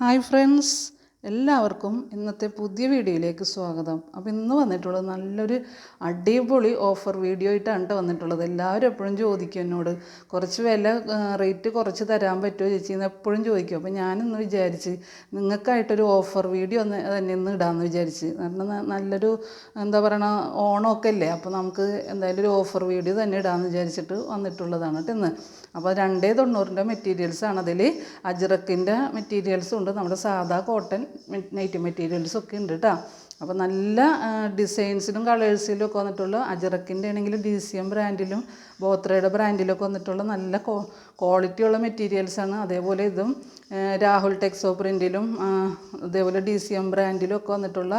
Hi friends എല്ലാവർക്കും ഇന്നത്തെ പുതിയ വീഡിയോയിലേക്ക് സ്വാഗതം. അപ്പോൾ ഇന്ന് വന്നിട്ടുള്ളത് നല്ലൊരു അടിപൊളി ഓഫർ വീഡിയോ ആയിട്ടാണ് വന്നിട്ടുള്ളത്. എല്ലാവരും എപ്പോഴും ചോദിക്കും എന്നോട് കുറച്ച് വില റേറ്റ് കുറച്ച് തരാൻ പറ്റുമോ ചേച്ചി? എന്ന് എപ്പോഴും ചോദിക്കും. അപ്പോൾ ഞാനിന്ന് വിചാരിച്ച് നിങ്ങൾക്കായിട്ടൊരു ഓഫർ വീഡിയോ തന്നെ ഇന്ന് ഇടാമെന്ന് വിചാരിച്ച്. കാരണം നല്ലൊരു എന്താ പറയണ ഓണമൊക്കെ അല്ലേ? അപ്പോൾ നമുക്ക് എന്തായാലും ഒരു ഓഫർ വീഡിയോ തന്നെ ഇടാമെന്ന് വിചാരിച്ചിട്ട് വന്നിട്ടുള്ളതാണ് കേട്ടോ ഇന്ന്. അപ്പോൾ രണ്ടേ തൊണ്ണൂറിന്റെ മെറ്റീരിയൽസാണ് അതിൽ അജ്രക്കിന്റെ മെറ്റീരിയൽസും ഉണ്ട്. നമ്മുടെ സാധാ കോട്ടൺ നൈറ്റ് മെറ്റീരിയൽസ് ഒക്കെ ഉണ്ട് കേട്ടോ അപ്പോൾ നല്ല ഡിസൈൻസിലും കളേഴ്സിലും ഒക്കെ വന്നിട്ടുള്ള അജറക്കിന്റെ ആണെങ്കിലും ഡി സി എം ബ്രാൻഡിലും ബോത്രയുടെ ബ്രാൻഡിലൊക്കെ വന്നിട്ടുള്ള നല്ല ക്വാളിറ്റി ഉള്ള മെറ്റീരിയൽസാണ് അതേപോലെ ഇതും രാഹുൽ ടെക്സോ പ്രിന്റിലും അതേപോലെ ഡി സി എം ബ്രാൻഡിലും ഒക്കെ വന്നിട്ടുള്ള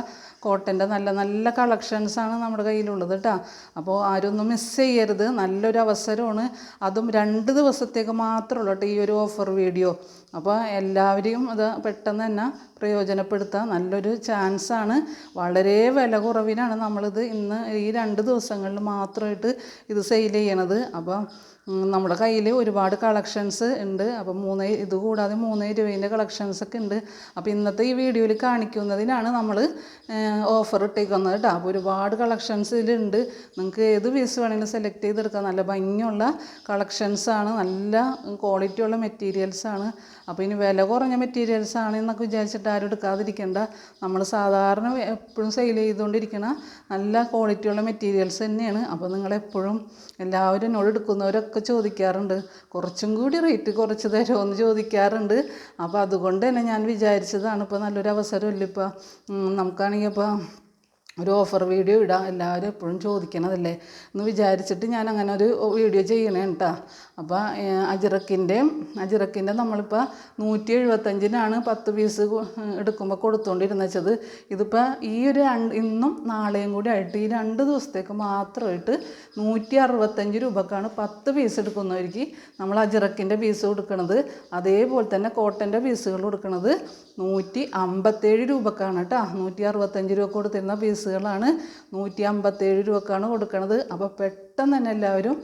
കോട്ടന്റെ നല്ല നല്ല കളക്ഷൻസാണ് നമ്മുടെ കയ്യിലുള്ളത് കേട്ടോ അപ്പോൾ ആരൊന്നും മിസ് ചെയ്യരുത്. നല്ലൊരു അവസരമാണ്. അതും രണ്ട് ദിവസത്തേക്ക് മാത്രമുള്ള കേട്ടോ ഈ ഒരു ഓഫർ വീഡിയോ അപ്പോൾ എല്ലാവരെയും അത് പെട്ടെന്ന് തന്നെ പ്രയോജനപ്പെടുത്താൻ നല്ലൊരു ചാൻസാണ് വളരെ വില കുറവിനാണ് നമ്മളിത് ഇന്ന് ഈ രണ്ട് ദിവസങ്ങളിൽ മാത്രമായിട്ട് ഇത് സെയിൽ ചെയ്യണത്. അപ്പം ഉം, നമ്മുടെ കയ്യിൽ ഒരുപാട് കളക്ഷൻസ് ഉണ്ട്. അപ്പം മൂന്ന് ഇത് കൂടാതെ മൂന്ന് രൂപേന്റെ കളക്ഷൻസ് ഒക്കെ ഉണ്ട്. അപ്പോൾ ഇന്നത്തെ ഈ വീഡിയോയിൽ കാണിക്കുന്നതിനാണ് നമ്മൾ ഓഫർ ഇട്ടേക്കുന്നത് കേട്ടോ. അപ്പോൾ ഒരുപാട് കളക്ഷൻസ് ഇതിലുണ്ട്. നിങ്ങൾക്ക് ഏത് പീസ് വേണമെങ്കിലും സെലക്ട് ചെയ്തെടുക്കാം. നല്ല ഭംഗിയുള്ള കളക്ഷൻസാണ് നല്ല ക്വാളിറ്റിയുള്ള മെറ്റീരിയൽസാണ് അപ്പോൾ ഇനി വില കുറഞ്ഞ മെറ്റീരിയൽസ് ആണ് എന്നൊക്കെ വിചാരിച്ചിട്ട് ആരും എടുക്കാതിരിക്കേണ്ട. നമ്മൾ സാധാരണ എപ്പോഴും സെയിൽ ചെയ്തുകൊണ്ടിരിക്കുന്ന നല്ല ക്വാളിറ്റിയുള്ള മെറ്റീരിയൽസ് തന്നെയാണ്. അപ്പോൾ നിങ്ങളെപ്പോഴും എല്ലാവരും എന്നോട് എടുക്കുന്നവരൊക്കെ ചോദിക്കാറുണ്ട്. കുറച്ചും കൂടി റേറ്റ് കുറച്ച് തരുമോ എന്ന് ചോദിക്കാറുണ്ട്. അപ്പോൾ അതുകൊണ്ട് തന്നെ ഞാൻ വിചാരിച്ചതാണ് ഇപ്പോൾ നല്ലൊരു അവസരമല്ലേ ഇപ്പോൾ നമുക്കാണെങ്കിൽ ഇപ്പോൾ ഒരു ഓഫർ വീഡിയോ ഇടാം. എല്ലാവരും എപ്പോഴും ചോദിക്കണതല്ലേ? എന്ന് വിചാരിച്ചിട്ട് ഞാൻ അങ്ങനെ ഒരു വീഡിയോ ചെയ്യണേ കേട്ടോ അപ്പോൾ അജിറക്കിന്റെ അജിറക്കിന്റെ നമ്മളിപ്പോൾ നൂറ്റി എഴുപത്തഞ്ചിനാണ് പത്ത് പീസ് എടുക്കുമ്പോൾ കൊടുത്തുകൊണ്ടിരുന്ന വെച്ചത് ഇതിപ്പോൾ ഈ ഒരു രണ്ട് ഇന്നും നാളെയും കൂടി ആയിട്ട് ഈ രണ്ട് ദിവസത്തേക്ക് മാത്രമായിട്ട് നൂറ്റി അറുപത്തഞ്ച് രൂപക്കാണ് പത്ത് പീസ് എടുക്കുന്നവർക്ക് നമ്മൾ അജിറക്കിന്റെ പീസ് കൊടുക്കണത്. അതേപോലെ തന്നെ കോട്ടന്റെ പീസുകൾ കൊടുക്കണത് നൂറ്റി അമ്പത്തേഴ് രൂപക്കാണ് കേട്ടോ നൂറ്റി അറുപത്തഞ്ച് രൂപ കൊടുത്തിരുന്ന പീസുകളാണ് നൂറ്റി അമ്പത്തേഴ് രൂപക്കാണ് കൊടുക്കുന്നത് അപ്പോൾ തന്നെ എല്ലാവരും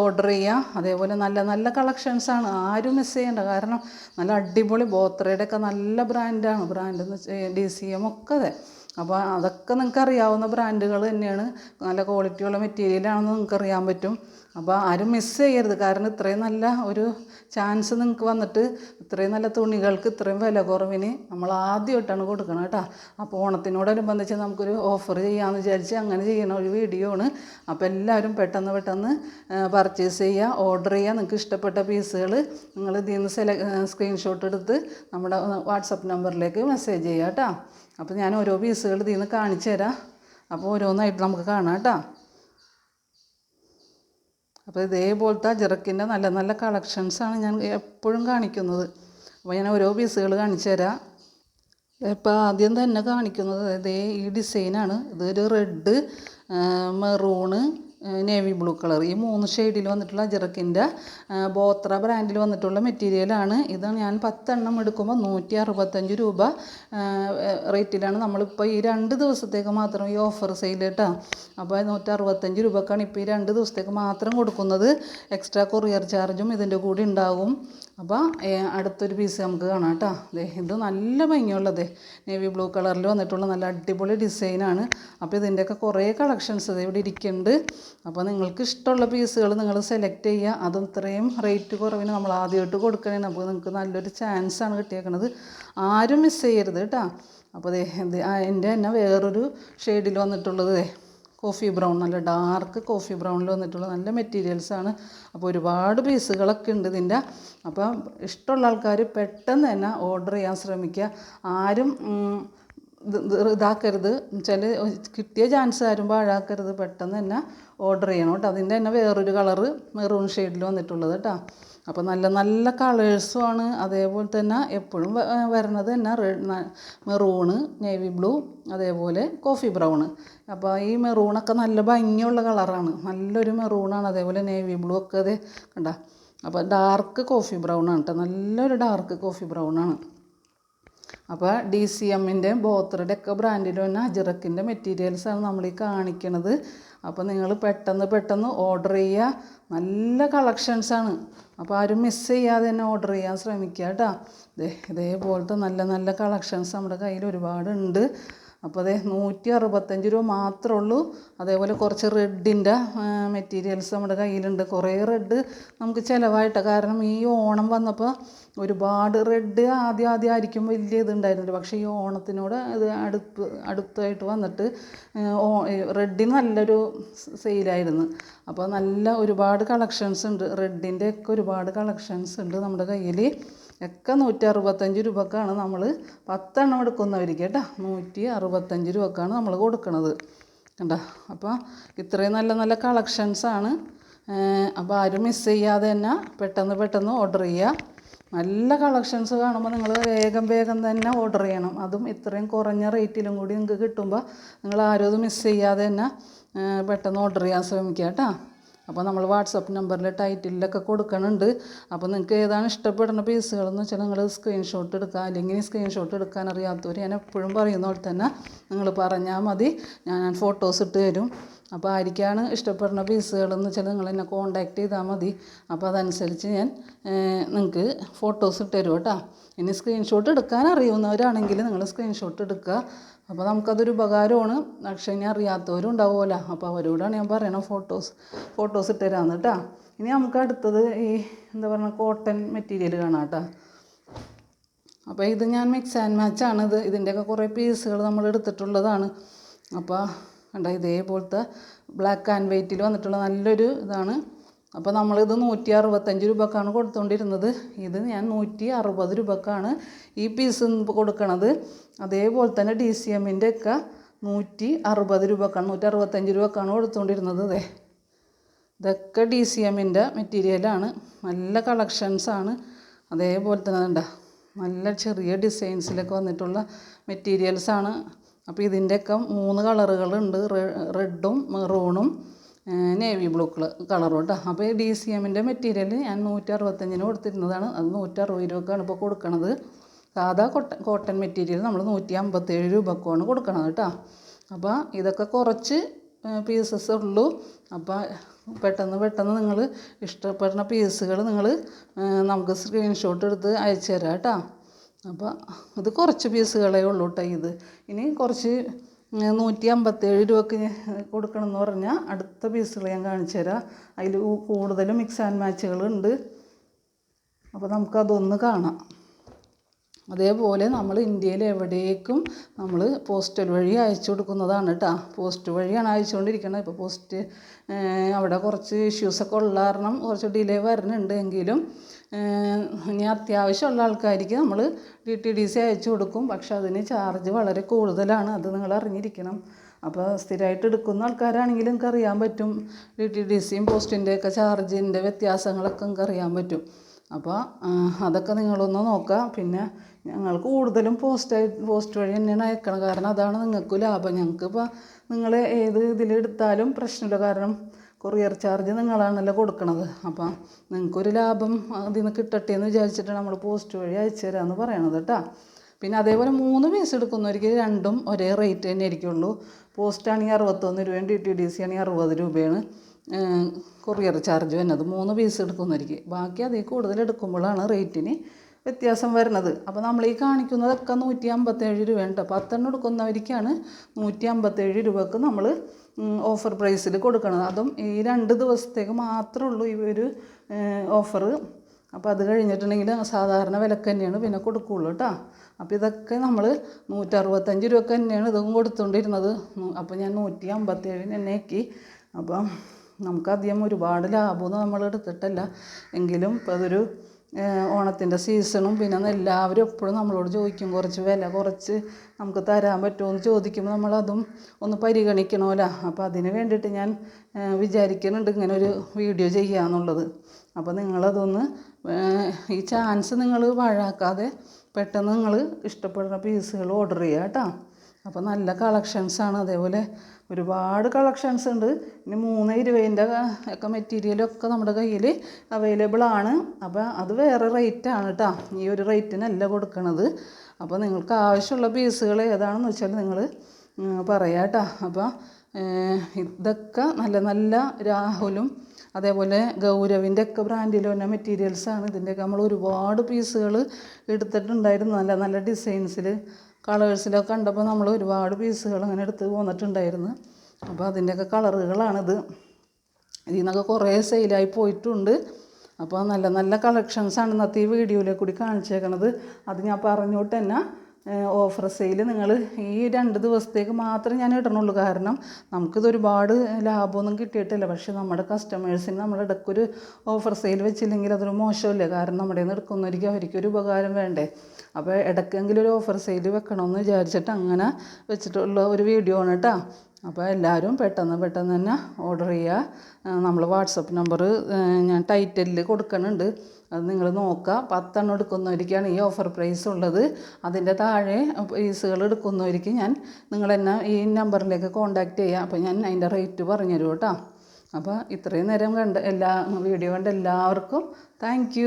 ഓർഡർ ചെയ്യുക അതേപോലെ നല്ല നല്ല കളക്ഷൻസാണ് ആരും മിസ് ചെയ്യേണ്ട. കാരണം നല്ല അടിപൊളി ബോത്രയുടെ ഒക്കെ നല്ല ബ്രാൻഡാണ് ബ്രാൻഡ് എന്ന് ഡി സി എം ഒക്കെ അതെ. അപ്പോൾ അതൊക്കെ നിങ്ങൾക്ക് അറിയാവുന്ന ബ്രാൻഡുകൾ തന്നെയാണ്. നല്ല ക്വാളിറ്റിയുള്ള മെറ്റീരിയലാണെന്ന് നിങ്ങൾക്ക് അറിയാൻ പറ്റും. അപ്പോൾ ആരും മിസ് ചെയ്യരുത്. കാരണം ഇത്രയും നല്ല ഒരു ചാൻസ് നിങ്ങൾക്ക് വന്നിട്ട് ഇത്രയും നല്ല തുണികൾക്ക് ഇത്രയും വില കുറവിന് നമ്മൾ ആദ്യമായിട്ടാണ് കൊടുക്കണം കേട്ടോ. അപ്പോൾ ഓണത്തിനോടനുബന്ധിച്ച് നമുക്കൊരു ഓഫർ ചെയ്യാമെന്ന് വിചാരിച്ച് അങ്ങനെ ചെയ്യുന്ന ഒരു വീഡിയോ ആണ്. അപ്പോൾ എല്ലാവരും പെട്ടെന്ന് പെട്ടെന്ന് പർച്ചേസ് ചെയ്യുക ഓർഡർ ചെയ്യുക നിങ്ങൾക്ക് ഇഷ്ടപ്പെട്ട പീസുകൾ നിങ്ങൾ ഇതിൽ നിന്ന് സെല സ്ക്രീൻഷോട്ട് എടുത്ത് നമ്മുടെ വാട്സപ്പ് നമ്പറിലേക്ക് മെസ്സേജ് ചെയ്യുക കേട്ടോ. അപ്പോൾ ഞാൻ ഓരോ പീസുകൾ ഇതിൽ നിന്ന് കാണിച്ചു തരാം. അപ്പോൾ ഓരോന്നായിട്ട് നമുക്ക് കാണാം കേട്ടോ. അപ്പോൾ ഇതേപോലത്തെ ജെറക്കിന്റെ നല്ല നല്ല കളക്ഷൻസാണ് ഞാൻ എപ്പോഴും കാണിക്കുന്നത്. അപ്പോൾ ഞാൻ ഓരോ പീസുകൾ കാണിച്ചു തരാം. ഇപ്പോൾ ആദ്യം തന്നെ കാണിക്കുന്നത് ഇതേ ഈ ഡിസൈനാണ് ഇതൊരു red maroon navy blue colour ഈ മൂന്ന് ഷെയ്ഡിൽ വന്നിട്ടുള്ള ജിറക്കിന്റെ ബോത്ര ബ്രാൻഡിൽ വന്നിട്ടുള്ള മെറ്റീരിയലാണ് ഇത് ഞാൻ പത്തെണ്ണം എടുക്കുമ്പോൾ നൂറ്റി അറുപത്തഞ്ച് രൂപ റേറ്റിലാണ് നമ്മളിപ്പോൾ ഈ രണ്ട് ദിവസത്തേക്ക് മാത്രം ഈ ഓഫർ സെയിൽ കേട്ടോ അപ്പോൾ നൂറ്റി അറുപത്തഞ്ച് രൂപക്കാണ് ഇപ്പോൾ ഈ രണ്ട് ദിവസത്തേക്ക് മാത്രം കൊടുക്കുന്നത്. എക്സ്ട്രാ കൊറിയർ ചാർജും ഇതിന്റെ കൂടെ ഉണ്ടാകും അപ്പോൾ അടുത്തൊരു പീസ് നമുക്ക് കാണാം കേട്ടോ അതെ ഇത് നല്ല ഭംഗിയുള്ളത്. നേവി ബ്ലൂ കളറിൽ വന്നിട്ടുള്ള നല്ല അടിപൊളി ഡിസൈനാണ് അപ്പോൾ ഇതിന്റെയൊക്കെ കുറേ കളക്ഷൻസ് ഇവിടെ ഇരിക്കുന്നുണ്ട് അപ്പോൾ നിങ്ങൾക്ക് ഇഷ്ടമുള്ള പീസുകൾ നിങ്ങൾ സെലക്ട് ചെയ്യുക. അതും ഇത്രയും റേറ്റ് കുറവിന് നമ്മൾ ആദ്യമായിട്ട് കൊടുക്കണേ അപ്പോൾ നിങ്ങൾക്ക് നല്ലൊരു ചാൻസാണ് കിട്ടിയേക്കുന്നത് ആരും മിസ് ചെയ്യരുത് കേട്ടോ. അപ്പോൾ എന്റെ തന്നെ വേറൊരു ഷെയ്ഡിൽ വന്നിട്ടുള്ളത് കോഫി ബ്രൗൺ നല്ല ഡാർക്ക് കോഫി ബ്രൗണിൽ വന്നിട്ടുള്ള നല്ല മെറ്റീരിയൽസാണ് അപ്പോൾ ഒരുപാട് പീസുകളൊക്കെ ഉണ്ട് ഇതിന്റെ. അപ്പം ഇഷ്ടമുള്ള ആൾക്കാർ പെട്ടെന്ന് തന്നെ ഓർഡർ ചെയ്യാൻ ശ്രമിക്കുക. ആരും ഇതാക്കരുത്. ചില കിട്ടിയ ചാൻസ് ആരും പാഴാക്കരുത് പെട്ടെന്ന് തന്നെ ഓർഡർ ചെയ്യണം കേട്ടോ. അതിന്റെ തന്നെ വേറൊരു കളറ് മെറൂൺ ഷെയ്ഡിൽ വന്നിട്ടുള്ളത് കേട്ടോ. അപ്പോൾ നല്ല നല്ല കളേഴ്സും ആണ്. അതേപോലെ തന്നെ എപ്പോഴും വരണത് തന്നെ റെഡ് മെറൂണ് നേവി ബ്ലൂ അതേപോലെ കോഫി ബ്രൗണ് അപ്പോൾ ഈ മെറൂണൊക്കെ നല്ല ഭംഗിയുള്ള കളറാണ് നല്ലൊരു മെറൂണാണ് അതേപോലെ നേവി ബ്ലൂ ഒക്കെ അത് കണ്ട. അപ്പോൾ ഡാർക്ക് കോഫി ബ്രൗൺ ആണ് കേട്ടോ നല്ലൊരു ഡാർക്ക് കോഫി ബ്രൗൺ ആണ്. അപ്പോൾ ഡി സി എമ്മിന്റെ ബോത്രയുടെ ഒക്കെ ബ്രാൻഡിൽ തന്നെ അജിറക്കിന്റെ മെറ്റീരിയൽസാണ് നമ്മൾ ഈ കാണിക്കണത്. അപ്പോൾ നിങ്ങൾ പെട്ടെന്ന് പെട്ടെന്ന് ഓർഡർ ചെയ്യുക നല്ല കളക്ഷൻസാണ് അപ്പോൾ ആരും മിസ് ചെയ്യാതെ തന്നെ ഓർഡർ ചെയ്യാൻ ശ്രമിക്കുക കേട്ടോ ഇതേപോലത്തെ നല്ല നല്ല കളക്ഷൻസ് നമ്മുടെ കയ്യിൽ ഒരുപാടുണ്ട്. അപ്പോൾ അതെ നൂറ്റി അറുപത്തഞ്ച് രൂപ മാത്രമേ ഉള്ളൂ. അതേപോലെ കുറച്ച് റെഡിന്റെ മെറ്റീരിയൽസ് നമ്മുടെ കയ്യിലുണ്ട്. കുറേ റെഡ് നമുക്ക് ചിലവായിട്ട്. കാരണം ഈ ഓണം വന്നപ്പോൾ ഒരുപാട് റെഡ് ആദ്യം ആദ്യം ആയിരിക്കും വലിയ ഇതുണ്ടായിരുന്നില്ല പക്ഷേ ഈ ഓണത്തിനോട് ഇത് അടുത്ത് അടുത്തായിട്ട് വന്നിട്ട് റെഡിന് നല്ലൊരു സെയിലായിരുന്നു. അപ്പോൾ നല്ല ഒരുപാട് കളക്ഷൻസ് ഉണ്ട്. റെഡിന്റെ ഒക്കെ ഒരുപാട് കളക്ഷൻസ് ഉണ്ട് നമ്മുടെ കയ്യിൽ. ഒക്കെ നൂറ്റി അറുപത്തഞ്ച് രൂപക്കാണ് നമ്മൾ പത്തെണ്ണം എടുക്കുന്നവർക്ക് കേട്ടോ. നൂറ്റി അറുപത്തഞ്ച് രൂപക്കാണ് നമ്മൾ കൊടുക്കുന്നത് കണ്ടോ? അപ്പോൾ ഇത്രയും നല്ല നല്ല കളക്ഷൻസാണ് അപ്പോൾ ആരും മിസ് ചെയ്യാതെ തന്നെ പെട്ടെന്ന് പെട്ടെന്ന് ഓർഡർ ചെയ്യുക നല്ല കളക്ഷൻസ് കാണുമ്പോൾ നിങ്ങൾ വേഗം വേഗം തന്നെ ഓർഡർ ചെയ്യണം. അതും ഇത്രയും കുറഞ്ഞ റേറ്റിലും കൂടി നിങ്ങൾക്ക് കിട്ടുമ്പോൾ നിങ്ങൾ ആരും അത് മിസ് ചെയ്യാതെ തന്നെ പെട്ടെന്ന് ഓർഡർ ചെയ്യാൻ ശ്രമിക്കുക കേട്ടോ. അപ്പോൾ നമ്മൾ വാട്സപ്പ് നമ്പറിൽ ടൈറ്റിലൊക്കെ കൊടുക്കണുണ്ട്. അപ്പോൾ നിങ്ങൾക്ക് ഏതാണ് ഇഷ്ടപ്പെടുന്ന പീസുകളെന്ന് വെച്ചാൽ നിങ്ങൾ സ്ക്രീൻഷോട്ട് എടുക്കുക. അല്ലെങ്കിൽ സ്ക്രീൻഷോട്ട് എടുക്കാൻ അറിയാത്തവർ ഞാൻ എപ്പോഴും പറയുന്ന പോലെ തന്നെ നിങ്ങൾ പറഞ്ഞാൽ മതി. ഞാൻ ഫോട്ടോസ് ഇട്ട് തരും. അപ്പോൾ ആയിരിക്കാണ് ഇഷ്ടപ്പെടുന്ന പീസുകളെന്ന് വെച്ചാൽ നിങ്ങൾ എന്നെ കോൺടാക്റ്റ് ചെയ്താൽ മതി. അപ്പോൾ അതനുസരിച്ച് ഞാൻ നിങ്ങൾക്ക് ഫോട്ടോസ് ഇട്ട് തരും കേട്ടോ. ഇനി സ്ക്രീൻഷോട്ട് എടുക്കാൻ അറിയുന്നവരാണെങ്കിൽ നിങ്ങൾ സ്ക്രീൻഷോട്ട് എടുക്കുക. അപ്പോൾ നമുക്കതൊരു ഉപകാരമാണ്. പക്ഷേ ഇനി അറിയാത്തവരും ഉണ്ടാവുമല്ലോ. അപ്പോൾ അവരോടാണ് ഞാൻ പറയണത് ഫോട്ടോസ് ഫോട്ടോസ് ഇട്ട് തരാമെന്ന് കേട്ടോ. ഇനി നമുക്ക് അടുത്തത് ഈ എന്താ പറയുക കോട്ടൺ മെറ്റീരിയൽ കാണാം കേട്ടോ. അപ്പോൾ ഇത് ഞാൻ മിക്സ് ആൻഡ് മാച്ച് ആണ്. ഇത് ഇതിന്റെയൊക്കെ കുറേ പീസുകൾ നമ്മൾ എടുത്തിട്ടുള്ളതാണ്. അപ്പോൾ കണ്ട ഇതേപോലത്തെ ബ്ലാക്ക് ആൻഡ് വൈറ്റിൽ വന്നിട്ടുള്ള നല്ലൊരു ഇതാണ്. അപ്പോൾ നമ്മളിത് നൂറ്റി അറുപത്തഞ്ച് രൂപക്കാണ് കൊടുത്തുകൊണ്ടിരുന്നത് ഇത് ഞാൻ നൂറ്റി അറുപത് രൂപക്കാണ് ഈ പീസ് കൊടുക്കണത്. അതേപോലെ തന്നെ ഡി സി എമ്മിന്റെ ഒക്കെ നൂറ്റി അറുപത് രൂപക്കാണ് നൂറ്റി അറുപത്തഞ്ച് രൂപക്കാണ് കൊടുത്തുകൊണ്ടിരുന്നത് അതെ ഇതൊക്കെ ഡി സി എമ്മിന്റെ മെറ്റീരിയലാണ് നല്ല കളക്ഷൻസാണ് അതേപോലെ തന്നെ കണ്ട നല്ല ചെറിയ ഡിസൈൻസിലൊക്കെ വന്നിട്ടുള്ള മെറ്റീരിയൽസാണ് അപ്പോൾ ഇതിന്റെയൊക്കെ മൂന്ന് കളറുകളുണ്ട് റെഡും മെറൂണും നേവി ബ്ലൂ കളർ കളറും കേട്ടോ അപ്പോൾ ഈ ഡി സി എമ്മിന്റെ മെറ്റീരിയൽ ഞാൻ നൂറ്റി അറുപത്തഞ്ചിന് കൊടുത്തിരുന്നതാണ്. അത് നൂറ്റി അറുപത് രൂപക്കാണ് ഇപ്പോൾ കൊടുക്കണത്. സാധാ കോട്ടൺ കോട്ടൺ മെറ്റീരിയൽ നമ്മൾ നൂറ്റി അമ്പത്തേഴ് രൂപക്കാണ് കൊടുക്കണത് കേട്ടോ. അപ്പോൾ ഇതൊക്കെ കുറച്ച് പീസസ് ഉള്ളൂ. അപ്പോൾ പെട്ടെന്ന് പെട്ടെന്ന് നിങ്ങൾ ഇഷ്ടപ്പെടുന്ന പീസുകൾ നിങ്ങൾ നമുക്ക് സ്ക്രീൻഷോട്ട് എടുത്ത് അയച്ചു തരാം കേട്ടോ. അപ്പോൾ ഇത് കുറച്ച് പീസുകളേ ഉള്ളൂ കേട്ടോ ഇത്. ഇനി കുറച്ച് നൂറ്റി അമ്പത്തേഴ് രൂപക്ക് കൊടുക്കണം എന്ന് പറഞ്ഞാൽ അടുത്ത പീസുകൾ ഞാൻ കാണിച്ചു തരാം. അതിൽ കൂടുതലും മിക്സ് ആൻഡ് മാച്ചുകളുണ്ട് അപ്പോൾ നമുക്കതൊന്ന് കാണാം. അതേപോലെ നമ്മൾ ഇന്ത്യയിൽ എവിടേക്കും നമ്മൾ പോസ്റ്റൽ വഴി അയച്ചു കൊടുക്കുന്നതാണ് കേട്ടോ പോസ്റ്റ് വഴിയാണ് അയച്ചുകൊണ്ടിരിക്കുന്നത് ഇപ്പോൾ പോസ്റ്റ് അവിടെ കുറച്ച് ഇഷ്യൂസൊക്കെ ഉള്ള കാരണം കുറച്ച് ഡിലേ വരുന്നുണ്ട് എങ്കിലും ഇനി അത്യാവശ്യമുള്ള ആൾക്കാർക്ക് നമ്മൾ ഡി ടി ഡി സി അയച്ചു കൊടുക്കും. പക്ഷെ അതിന് ചാർജ് വളരെ കൂടുതലാണ് അത് നിങ്ങൾ അറിഞ്ഞിരിക്കണം. അപ്പോൾ സ്ഥിരമായിട്ട് എടുക്കുന്ന ആൾക്കാരാണെങ്കിൽ നിങ്ങൾക്ക് അറിയാൻ പറ്റും. ഡി ടി ഡി സിയും പോസ്റ്റിന്റെയൊക്കെ ചാർജിന്റെ വ്യത്യാസങ്ങളൊക്കെ നിങ്ങൾക്ക് അറിയാൻ പറ്റും. അപ്പോൾ അതൊക്കെ നിങ്ങളൊന്ന് നോക്കുക പിന്നെ ഞങ്ങൾ കൂടുതലും പോസ്റ്റ് പോസ്റ്റ് വഴി തന്നെയാണ് അയക്കണം കാരണം അതാണ് നിങ്ങൾക്ക് ലാഭം. ഞങ്ങൾക്ക് ഇപ്പോൾ നിങ്ങൾ ഏത് ഇതിലെടുത്താലും പ്രശ്നമില്ല. കാരണം കൊറിയർ ചാർജ് നിങ്ങളാണല്ലോ കൊടുക്കണത്. അപ്പം നിങ്ങൾക്കൊരു ലാഭം അതിൽ നിന്ന് കിട്ടട്ടെ എന്ന് വിചാരിച്ചിട്ടാണ് നമ്മൾ പോസ്റ്റ് വഴി അയച്ചു തരാമെന്ന് പറയണത് കേട്ടോ. പിന്നെ അതേപോലെ മൂന്ന് പീസ് എടുക്കുന്നവർക്ക് രണ്ടും ഒരേ റേറ്റ് തന്നെ ആയിരിക്കുള്ളൂ. പോസ്റ്റ് ആണെങ്കിൽ അറുപത്തൊന്ന് രൂപയും ഡി ടി ഡി സി ആണെങ്കിൽ അറുപത് രൂപയാണ് കൊറിയർ ചാർജ് വരുന്നത്. മൂന്ന് പീസ് എടുക്കുന്നവർക്ക്. ബാക്കി അതിൽ കൂടുതൽ എടുക്കുമ്പോഴാണ് റേറ്റിന് വ്യത്യാസം വരുന്നത്. അപ്പോൾ നമ്മൾ ഈ കാണിക്കുന്നതൊക്കെ നൂറ്റി അമ്പത്തേഴ് രൂപയാണ് കേട്ടോ പത്തെണ്ണം എടുക്കുന്നവർക്കാണ് നൂറ്റി അമ്പത്തേഴ് രൂപക്ക് നമ്മൾ ഓഫർ പ്രൈസിൽ കൊടുക്കണത് അതും ഈ രണ്ട് ദിവസത്തേക്ക് മാത്രമേ ഉള്ളൂ ഈ ഒരു ഓഫർ അപ്പോൾ അത് കഴിഞ്ഞിട്ടുണ്ടെങ്കിൽ സാധാരണ വിലക്ക് തന്നെയാണ് പിന്നെ കൊടുക്കുകയുള്ളൂ കേട്ടോ അപ്പോൾ ഇതൊക്കെ നമ്മൾ നൂറ്ററുപത്തഞ്ച് രൂപക്ക് തന്നെയാണ് ഇതും കൊടുത്തുകൊണ്ടിരുന്നത് അപ്പോൾ ഞാൻ നൂറ്റി അമ്പത്തേഴിന് തന്നെ ആക്കി. അപ്പം നമുക്കധികം ഒരുപാട് ലാഭമൊന്നും നമ്മൾ എടുത്തിട്ടല്ല എങ്കിലും ഇപ്പോൾ അതൊരു ഓണത്തിന്റെ സീസണും പിന്നെ എല്ലാവരും എപ്പോഴും നമ്മളോട് ചോദിക്കും കുറച്ച് വില കുറച്ച് നമുക്ക് തരാൻ പറ്റുമോ എന്ന് ചോദിക്കുമ്പോൾ നമ്മളതും ഒന്ന് പരിഗണിക്കണമല്ലോ. അപ്പോൾ അതിന് വേണ്ടിയിട്ട് ഞാൻ വിചാരിക്കുന്നുണ്ട് ഇങ്ങനെ ഒരു വീഡിയോ ചെയ്യാന്നുള്ളത് അപ്പോൾ നിങ്ങളതൊന്ന് ഈ ചാൻസ് നിങ്ങൾ പാഴാക്കാതെ പെട്ടെന്ന് നിങ്ങൾ ഇഷ്ടപ്പെടുന്ന പീസുകൾ ഓർഡർ ചെയ്യുക കേട്ടോ. അപ്പോൾ നല്ല കളക്ഷൻസാണ്. അതേപോലെ ഒരുപാട് കളക്ഷൻസ് ഉണ്ട്. ഇനി മൂന്ന് ഇരുപതിന്റെ ഒക്കെ മെറ്റീരിയലൊക്കെ നമ്മുടെ കയ്യിൽ അവൈലബിൾ ആണ്. അപ്പോൾ അത് വേറെ റേറ്റാണ് കേട്ടോ ഈ ഒരു റേറ്റിനല്ല കൊടുക്കണത്. അപ്പോൾ നിങ്ങൾക്ക് ആവശ്യമുള്ള പീസുകൾ ഏതാണെന്ന് വെച്ചാൽ നിങ്ങൾ പറയാം കേട്ടോ അപ്പോൾ ഇതൊക്കെ നല്ല നല്ല രാഹുലും അതേപോലെ ഗൗരവിന്റെ ഒക്കെ ബ്രാൻഡിൽ വന്ന മെറ്റീരിയൽസാണ് ഇതിന്റെയൊക്കെ നമ്മൾ ഒരുപാട് പീസുകൾ എടുത്തിട്ടുണ്ടായിരുന്നു. നല്ല നല്ല ഡിസൈൻസിൽ കളേഴ്സിലൊക്കെ കണ്ടപ്പോൾ നമ്മൾ ഒരുപാട് പീസുകൾ അങ്ങനെ എടുത്ത് പോന്നിട്ടുണ്ടായിരുന്നു അപ്പോൾ അതിന്റെയൊക്കെ കളറുകളാണിത്. ഇതിൽ നിന്നൊക്കെ കുറേ സെയിലായി പോയിട്ടുണ്ട്. അപ്പോൾ നല്ല നല്ല കളക്ഷൻസാണ് ഇന്നത്തെ ഈ വീഡിയോയിൽ കൂടി കാണിച്ചേക്കണത്. അത് ഞാൻ പറഞ്ഞോട്ട് തന്നെ ഓഫർ സെയിൽ നിങ്ങൾ ഈ രണ്ട് ദിവസത്തേക്ക് മാത്രമേ ഞാൻ ഇടണുള്ളൂ. കാരണം നമുക്കിത് ഒരുപാട് ലാഭമൊന്നും കിട്ടിയിട്ടില്ല. പക്ഷേ നമ്മുടെ കസ്റ്റമേഴ്സിന് നമ്മൾ ഇടയ്ക്കൊരു ഓഫർ സെയിൽ വെച്ചില്ലെങ്കിൽ അതൊരു മോശമല്ലേ? കാരണം നമ്മുടെ നിന്ന് എടുക്കുന്നവർക്ക് അവർക്കൊരു ഉപകാരം വേണ്ടേ? അപ്പോൾ ഇടയ്ക്കെങ്കിലും ഒരു ഓഫർ സെയിൽ വെക്കണമെന്ന് വിചാരിച്ചിട്ട് അങ്ങനെ വെച്ചിട്ടുള്ള ഒരു വീഡിയോ ആണ് കേട്ടോ. അപ്പോൾ എല്ലാവരും പെട്ടെന്ന് പെട്ടെന്ന് തന്നെ ഓർഡർ ചെയ്യുക. നമ്മൾ വാട്സപ്പ് നമ്പർ ഞാൻ ടൈറ്റലിൽ കൊടുക്കുന്നുണ്ട്. അത് നിങ്ങൾ നോക്കുക. പത്തെണ്ണം എടുക്കുന്നവരിക്കാണ് ഈ ഓഫർ പ്രൈസ് ഉള്ളത്. അതിന്റെ താഴെ പ്രൈസുകൾ എടുക്കുന്നവർക്ക് ഞാൻ നിങ്ങൾ എന്നെ ഈ നമ്പറിലേക്ക് കോൺടാക്റ്റ് ചെയ്യുക. അപ്പോൾ ഞാൻ അതിന്റെ റേറ്റ് പറഞ്ഞുതരും കേട്ടോ. അപ്പോൾ ഇത്രയും നേരം കണ്ട് എല്ലാ വീഡിയോ കണ്ട് എല്ലാവർക്കും താങ്ക്